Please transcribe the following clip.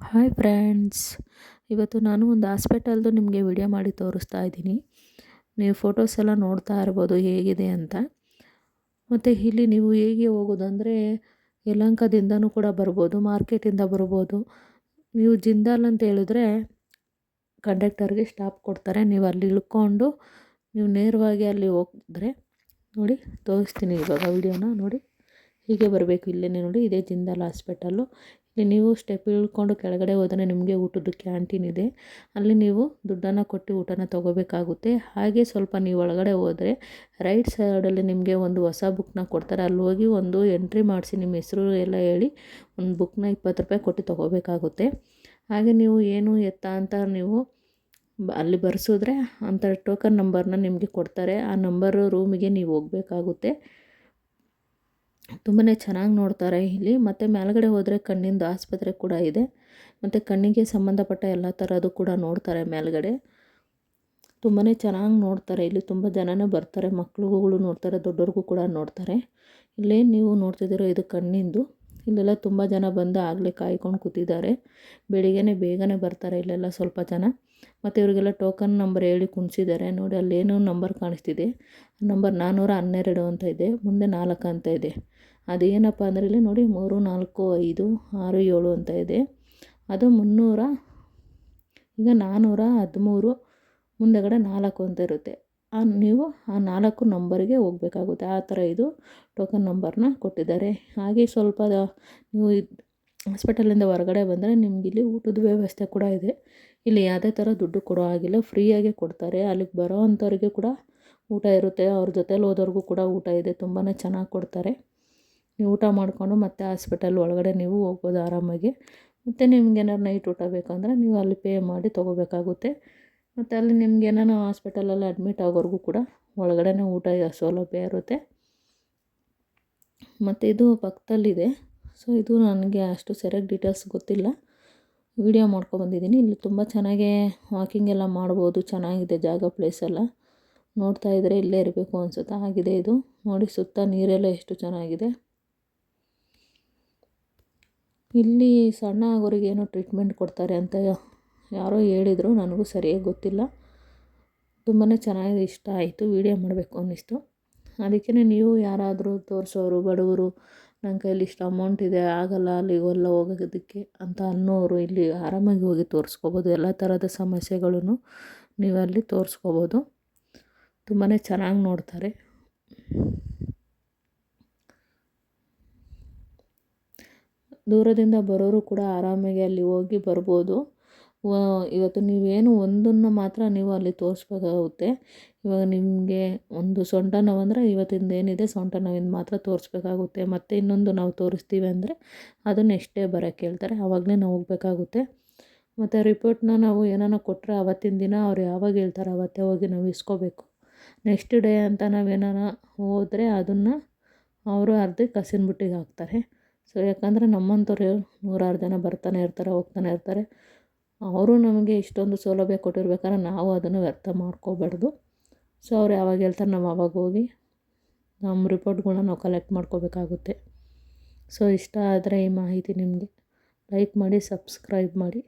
Hi friends ಇವತ್ತು ನಾನು ಒಂದು ಹಾಸ್ಪಿಟಲ್ದು ನಿಮಗೆ ವಿಡಿಯೋ ಮಾಡಿ ತೋರಿಸ್ತಾ ಇದ್ದೀನಿ. ನೀವು ಫೋಟೋಸ್ ಎಲ್ಲ ನೋಡ್ತಾ ಇರ್ಬೋದು ಹೇಗಿದೆ ಅಂತ. ಮತ್ತು ಇಲ್ಲಿ ನೀವು ಹೇಗೆ ಹೋಗೋದಂದರೆ ಯಲಂಕದಿಂದನೂ ಕೂಡ ಬರ್ಬೋದು ಮಾರ್ಕೆಟಿಂದ ಬರ್ಬೋದು. ನೀವು ಜಿಂದಾಲ್ ಅಂತ ಹೇಳಿದ್ರೆ ಕಂಡಕ್ಟರ್ಗೆ ಸ್ಟಾಪ್ ಕೊಡ್ತಾರೆ. ನೀವು ಅಲ್ಲಿ ಇಳ್ಕೊಂಡು ನೀವು ನೇರವಾಗಿ ಅಲ್ಲಿ ಹೋಗಿದ್ರೆ ನೋಡಿ ತೋರಿಸ್ತೀನಿ ಇವಾಗ ವಿಡಿಯೋನ ನೋಡಿ. ಹೀಗೆ ಬರಬೇಕು ಇಲ್ಲೇ ನೋಡಿ, ಇದೇ ಜಿಂದಾಲ್ ಹಾಸ್ಪಿಟಲ್ಲು ನೀವು ಸ್ಟೆಪ್ ಇಳ್ಕೊಂಡು ಕೆಳಗಡೆ ಹೋದರೆ ನಿಮಗೆ ಊಟದ ಕ್ಯಾಂಟೀನ್ ಇದೆ. ಅಲ್ಲಿ ನೀವು ದುಡ್ಡನ್ನು ಕೊಟ್ಟು ಊಟನ ತೊಗೋಬೇಕಾಗುತ್ತೆ. ಹಾಗೆ ಸ್ವಲ್ಪ ನೀವು ಒಳಗಡೆ ಹೋದರೆ ರೈಟ್ ಸೈಡಲ್ಲಿ ನಿಮಗೆ ಒಂದು ಹೊಸ ಬುಕ್ನ ಕೊಡ್ತಾರೆ. ಅಲ್ಲಿ ಹೋಗಿ ಒಂದು ಎಂಟ್ರಿ ಮಾಡಿಸಿ ನಿಮ್ಮ ಹೆಸರು ಎಲ್ಲ ಹೇಳಿ ಒಂದು ಬುಕ್ನ ಇಪ್ಪತ್ತು ರೂಪಾಯಿ ಕೊಟ್ಟು ತೊಗೋಬೇಕಾಗುತ್ತೆ. ಹಾಗೆ ನೀವು ಏನು ಎತ್ತ ಅಂತ ನೀವು ಅಲ್ಲಿ ಬರೆಸಿದ್ರೆ ಅಂಥ ಟೋಕನ್ ನಂಬರ್ನ ನಿಮಗೆ ಕೊಡ್ತಾರೆ. ಆ ನಂಬರು ರೂಮಿಗೆ ನೀವು ಹೋಗಬೇಕಾಗುತ್ತೆ. ತುಂಬಾ ಚೆನ್ನಾಗಿ ನೋಡ್ತಾರೆ ಇಲ್ಲಿ. ಮತ್ತು ಮೇಲ್ಗಡೆ ಹೋದರೆ ಕಣ್ಣಿಂದು ಆಸ್ಪತ್ರೆ ಕೂಡ ಇದೆ. ಮತ್ತು ಕಣ್ಣಿಗೆ ಸಂಬಂಧಪಟ್ಟ ಎಲ್ಲ ಥರದ್ದು ಕೂಡ ನೋಡ್ತಾರೆ ಮೇಲ್ಗಡೆ. ತುಂಬಾ ಚೆನ್ನಾಗಿ ನೋಡ್ತಾರೆ. ಇಲ್ಲಿ ತುಂಬ ಜನನೇ ಬರ್ತಾರೆ. ಮಕ್ಳುಗಳು ನೋಡ್ತಾರೆ. ದೊಡ್ಡವ್ರಿಗೂ ಕೂಡ ನೋಡ್ತಾರೆ. ಇಲ್ಲೇ ನೀವು ನೋಡ್ತಿದ್ದೀರೋ ಇದು ಕಣ್ಣಿಂದು. ಇಲ್ಲೆಲ್ಲ ತುಂಬ ಜನ ಬಂದು ಆಗಲೇ ಕಾಯ್ಕೊಂಡು ಕೂತಿದ್ದಾರೆ. ಬೆಳಿಗ್ಗೆ ಬೇಗನೆ ಬರ್ತಾರೆ ಇಲ್ಲೆಲ್ಲ ಸ್ವಲ್ಪ ಜನ. ಮತ್ತು ಇವರಿಗೆಲ್ಲ ಟೋಕನ್ ನಂಬರ್ ಹೇಳಿ ಕುಣಿಸಿದ್ದಾರೆ. ನೋಡಿ, ಅಲ್ಲೇನೋ ನಂಬರ್ ಕಾಣಿಸ್ತಿದೆ. ನಂಬರ್ ನಾನ್ನೂರ ಹನ್ನೆರಡು ಅಂತ ಇದೆ. ಮುಂದೆ ನಾಲ್ಕು ಅಂತ ಇದೆ. ಅದೇನಪ್ಪ ಅಂದರೆ ಇಲ್ಲಿ ನೋಡಿ ಮೂರು, ನಾಲ್ಕು, ಐದು, ಆರು, ಏಳು ಅಂತ ಇದೆ. ಅದು ಮುನ್ನೂರ, ಈಗ ನಾನ್ನೂರ ಹದಿಮೂರು, ಮುಂದೆಗಡೆ ನಾಲ್ಕು ಅಂತ ಇರುತ್ತೆ. ಆ ನೀವು ಆ ನಾಲ್ಕು ನಂಬರಿಗೆ ಹೋಗಬೇಕಾಗುತ್ತೆ. ಆ ಥರ ಇದು ಟೋಕನ್ ನಂಬರ್ನ ಕೊಟ್ಟಿದ್ದಾರೆ. ಹಾಗೆ ಸ್ವಲ್ಪ ನೀವು ಹಾಸ್ಪಿಟಲಿಂದ ಹೊರಗಡೆ ಬಂದರೆ ನಿಮಗಿಲ್ಲಿ ಊಟದ ವ್ಯವಸ್ಥೆ ಕೂಡ ಇದೆ. ಇಲ್ಲಿ ಯಾವುದೇ ಥರ ದುಡ್ಡು ಕೊಡೋ ಆಗಿಲ್ಲ ಫ್ರೀಯಾಗೆ ಕೊಡ್ತಾರೆ. ಅಲ್ಲಿಗೆ ಬರೋ ಅಂಥವ್ರಿಗೆ ಕೂಡ ಊಟ ಇರುತ್ತೆ. ಅವ್ರ ಜೊತೇಲಿ ಹೋದವ್ರಿಗೂ ಕೂಡ ಊಟ ಇದೆ. ತುಂಬಾ ಚೆನ್ನಾಗಿ ಕೊಡ್ತಾರೆ. ಊಟ ಮಾಡಿಕೊಂಡು ಮತ್ತೆ ಹಾಸ್ಪಿಟಲ್ ಒಳಗಡೆ ನೀವು ಹೋಗ್ಬೋದು ಆರಾಮಾಗಿ. ಮತ್ತು ನಿಮ್ಗೆ ಏನಾರು ನೈಟ್ ಊಟ ಬೇಕಂದರೆ ನೀವು ಅಲ್ಲಿ ಪೇ ಮಾಡಿ ತೊಗೋಬೇಕಾಗುತ್ತೆ. ಮತ್ತು ಅಲ್ಲಿ ನಿಮ್ಗೆ ಏನಾರು ಹಾಸ್ಪಿಟಲಲ್ಲಿ ಅಡ್ಮಿಟ್ ಆಗೋರ್ಗೂ ಕೂಡ ಒಳಗಡೆ ಊಟ ಸೌಲಭ್ಯ ಇರುತ್ತೆ. ಮತ್ತು ಇದು ಪಕ್ಕದಲ್ಲಿದೆ. ಸೊ ಇದು ನನಗೆ ಅಷ್ಟು ಸರಿಯಾಗಿ ಡೀಟೇಲ್ಸ್ ಗೊತ್ತಿಲ್ಲ. ವಿಡಿಯೋ ಮಾಡ್ಕೊಬಂದಿದ್ದೀನಿ ಇಲ್ಲಿ ತುಂಬ ಚೆನ್ನಾಗೇ ವಾಕಿಂಗ್ ಎಲ್ಲ ಮಾಡ್ಬೋದು. ಚೆನ್ನಾಗಿದೆ ಜಾಗ ಪ್ಲೇಸ್ ಎಲ್ಲ. ನೋಡ್ತಾ ಇದ್ದರೆ ಇಲ್ಲೇ ಇರಬೇಕು ಅನಿಸುತ್ತೆ. ಆಗಿದೆ ಇದು. ನೋಡಿ ಸುತ್ತ ನೀರೆಲ್ಲ ಎಷ್ಟು ಚೆನ್ನಾಗಿದೆ. ಇಲ್ಲಿ ಸಣ್ಣ ಆಗೋರಿಗೆ ಏನೋ ಟ್ರೀಟ್ಮೆಂಟ್ ಕೊಡ್ತಾರೆ ಅಂತ ಯಾರೋ ಹೇಳಿದರು, ನನಗೂ ಸರಿಯಾಗಿ ಗೊತ್ತಿಲ್ಲ. ತುಂಬಾ ಚೆನ್ನಾಗಿ ಇಷ್ಟ ಆಯಿತು ವೀಡಿಯೋ ಮಾಡಬೇಕು ಅನ್ನಿಸ್ತು. ಅದಕ್ಕೆ ನೀವು ಯಾರಾದರೂ ತೋರಿಸೋರು, ಬಡವರು, ನನ್ನ ಕೈಯಲ್ಲಿ ಇಷ್ಟು ಅಮೌಂಟ್ ಇದೆ, ಆಗಲ್ಲ, ಅಲ್ಲಿಗೆಲ್ಲ ಹೋಗೋದಕ್ಕೆ ಅಂತ ಅನ್ನೋರು ಇಲ್ಲಿ ಆರಾಮಾಗಿ ಹೋಗಿ ತೋರಿಸ್ಕೋಬೋದು. ಎಲ್ಲ ಥರದ ಸಮಸ್ಯೆಗಳನ್ನು ನೀವು ಅಲ್ಲಿ ತೋರಿಸ್ಕೋಬೋದು. ತುಂಬಾ ಚೆನ್ನಾಗಿ ನೋಡ್ತಾರೆ. ದೂರದಿಂದ ಬರೋರು ಕೂಡ ಆರಾಮಾಗಿ ಅಲ್ಲಿ ಹೋಗಿ ಬರ್ಬೋದು. ಇವತ್ತು ನೀವೇನು ಒಂದನ್ನು ಮಾತ್ರ ನೀವು ಅಲ್ಲಿ ತೋರಿಸ್ಬೇಕಾಗುತ್ತೆ. ಇವಾಗ ನಿಮಗೆ ಒಂದು ಸೊಂಟ ನೋವು ಅಂದರೆ ಇವತ್ತಿಂದ ಏನಿದೆ ಸೊಂಟ ನೋವಿಂದ ಮಾತ್ರ ತೋರಿಸ್ಬೇಕಾಗುತ್ತೆ. ಮತ್ತು ಇನ್ನೊಂದು ನಾವು ತೋರಿಸ್ತೀವಿ ಅಂದರೆ ಅದು ನೆಕ್ಸ್ಟ್ ಡೇ ಬರೋಕ್ಕೆ ಹೇಳ್ತಾರೆ ಆವಾಗಲೇ ನಾವು ಹೋಗ್ಬೇಕಾಗುತ್ತೆ. ಮತ್ತು ರಿಪೋರ್ಟ್ನ ನಾವು ಏನಾನ ಕೊಟ್ಟರೆ ಆವತ್ತಿನ ದಿನ ಅವ್ರು ಯಾವಾಗ ಹೇಳ್ತಾರೆ ಅವತ್ತೇ ಹೋಗಿ ನಾವು ಇಸ್ಕೋಬೇಕು. ನೆಕ್ಸ್ಟ್ ಡೇ ಅಂತ ನಾವೇನಾರ ಹೋದರೆ ಅದನ್ನು ಅವರು ಅರ್ಧ ಕಸಿನ ಬುಟ್ಟಿಗೆ ಹಾಕ್ತಾರೆ. ಸೊ ಯಾಕಂದರೆ ನಮ್ಮಂಥವ್ರು ನೂರಾರು ಜನ ಬರ್ತಾನೆ ಇರ್ತಾರೆ, ಹೋಗ್ತಾನೆ ಇರ್ತಾರೆ. ಅವರು ನಮಗೆ ಇಷ್ಟೊಂದು ಸೌಲಭ್ಯ ಕೊಟ್ಟಿರ್ಬೇಕಾದ್ರೆ ನಾವು ಅದನ್ನು ವ್ಯರ್ಥ ಮಾಡ್ಕೋಬಾರ್ದು. ಸೊ ಅವ್ರು ಯಾವಾಗ ಹೇಳ್ತಾರೆ ನಾವು ಆವಾಗ ಹೋಗಿ ನಮ್ಮ ರಿಪೋರ್ಟ್ಗಳನ್ನ ನಾವು ಕಲೆಕ್ಟ್ ಮಾಡ್ಕೋಬೇಕಾಗುತ್ತೆ. ಸೊ ಇಷ್ಟ ಆದರೆ ಈ ಮಾಹಿತಿ ನಿಮಗೆ ಲೈಕ್ ಮಾಡಿ ಸಬ್ಸ್ಕ್ರೈಬ್ ಮಾಡಿ.